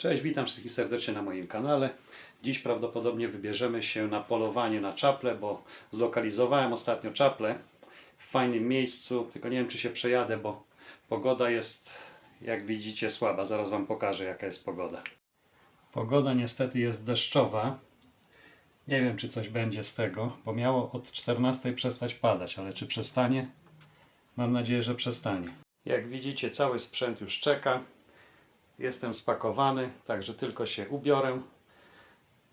Cześć, witam wszystkich serdecznie na moim kanale. Dziś prawdopodobnie wybierzemy się na polowanie na czaple, bo zlokalizowałem ostatnio czaple w fajnym miejscu, tylko nie wiem czy się przejadę, bo pogoda jest jak widzicie słaba. Zaraz Wam pokażę jaka jest pogoda. Pogoda niestety jest deszczowa. Nie wiem czy coś będzie z tego, bo miało od 14 przestać padać, ale czy przestanie? Mam nadzieję, że przestanie. Jak widzicie cały sprzęt już czeka. Jestem spakowany, także tylko się ubiorę.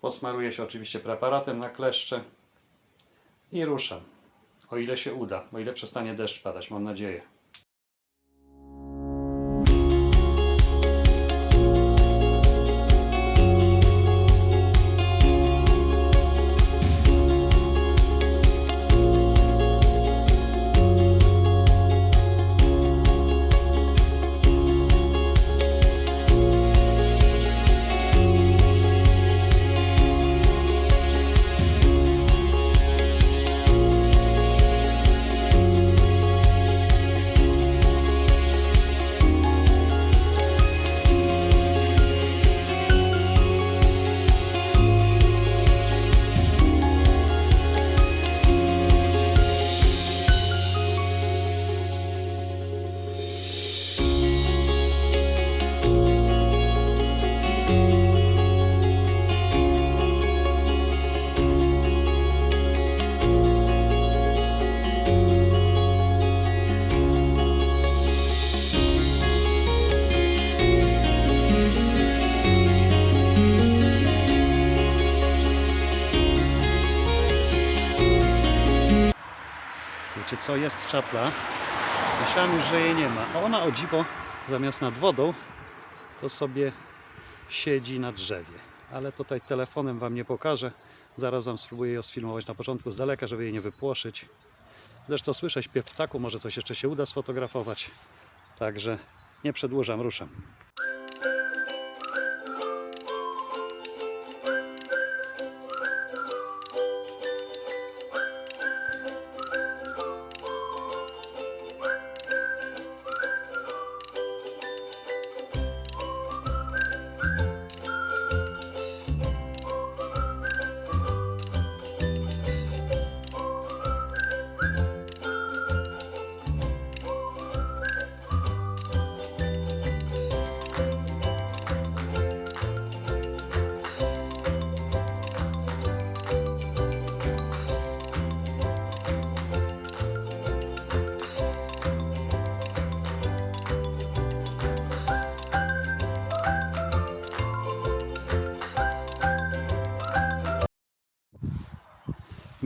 Posmaruję się oczywiście preparatem na kleszcze i ruszam. O ile się uda, o ile przestanie deszcz padać, mam nadzieję. Co, jest czapla. Myślałem już, że jej nie ma. A ona o dziwo, zamiast nad wodą, to sobie siedzi na drzewie. Ale tutaj telefonem Wam nie pokażę. Zaraz Wam spróbuję ją sfilmować na początku z daleka, żeby jej nie wypłoszyć. Zresztą słyszę śpiew ptaku, może coś jeszcze się uda sfotografować. Także nie przedłużam, ruszam.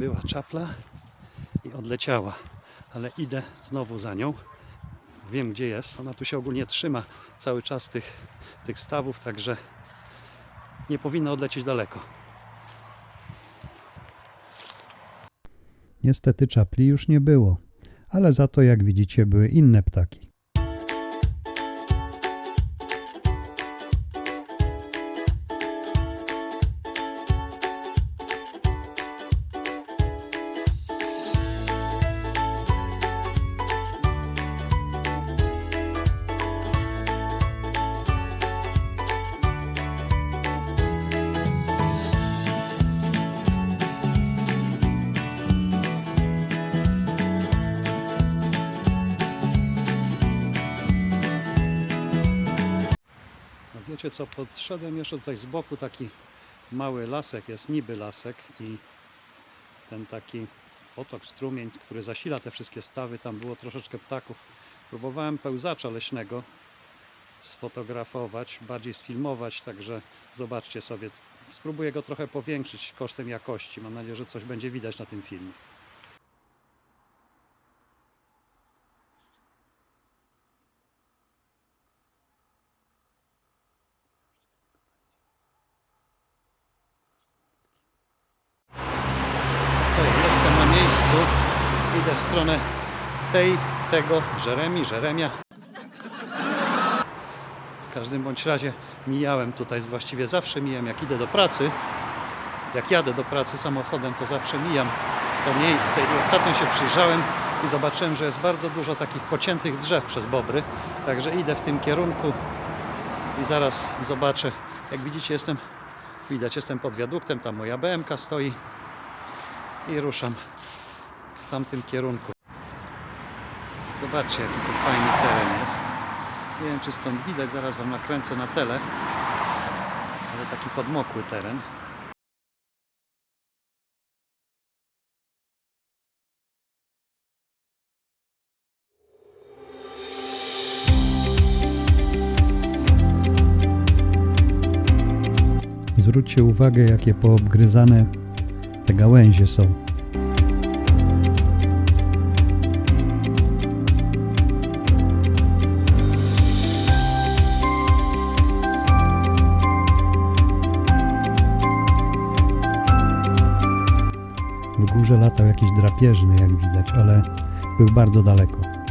Była czapla i odleciała, ale idę znowu za nią. Wiem gdzie jest. Ona tu się ogólnie trzyma cały czas tych, tych stawów, także nie powinna odlecieć daleko. Niestety czapli już nie było, ale za to, jak widzicie, były inne ptaki. Wiecie co, podszedłem jeszcze tutaj z boku taki mały lasek, jest niby lasek i ten taki potok, strumień, który zasila te wszystkie stawy, tam było troszeczkę ptaków. Próbowałem pełzacza leśnego sfotografować, bardziej sfilmować, także zobaczcie sobie. Spróbuję go trochę powiększyć kosztem jakości. Mam nadzieję, że coś będzie widać na tym filmie. Okej, jestem na miejscu. Idę w stronę tej, tego, Żeremi, Żeremia. W każdym bądź razie mijałem tutaj, właściwie zawsze mijam, jak idę do pracy. Jak jadę do pracy samochodem, to zawsze mijam to miejsce i ostatnio się przyjrzałem i zobaczyłem, że jest bardzo dużo takich pociętych drzew przez bobry. Także idę w tym kierunku i zaraz zobaczę. Jak widzicie, jestem, widać, jestem pod wiaduktem, tam moja BMK stoi i ruszam tamtym kierunku. Zobaczcie, jaki to fajny teren jest. Nie wiem, czy stąd widać, zaraz Wam nakręcę na tele, ale taki podmokły teren. Zwróćcie uwagę, jakie poobgryzane te gałęzie są. W górze latał jakiś drapieżny, jak widać, ale był bardzo daleko.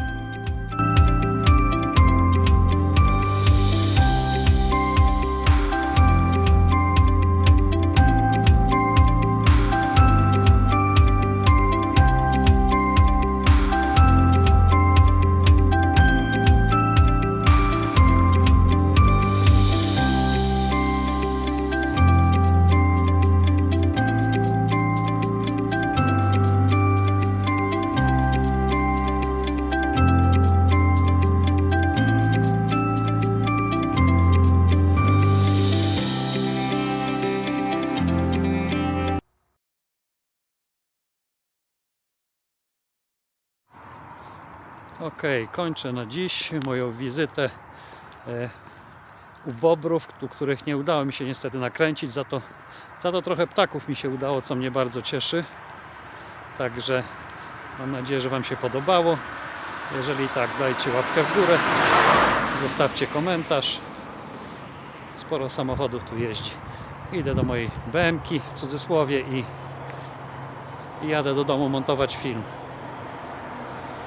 Ok, kończę na dziś moją wizytę e, u bobrów, których nie udało mi się niestety nakręcić, za to, za to trochę ptaków mi się udało, co mnie bardzo cieszy. Także mam nadzieję, że Wam się podobało. Jeżeli tak, dajcie łapkę w górę, zostawcie komentarz. Sporo samochodów tu jeździ. Idę do mojej BMki w cudzysłowie i jadę do domu montować film.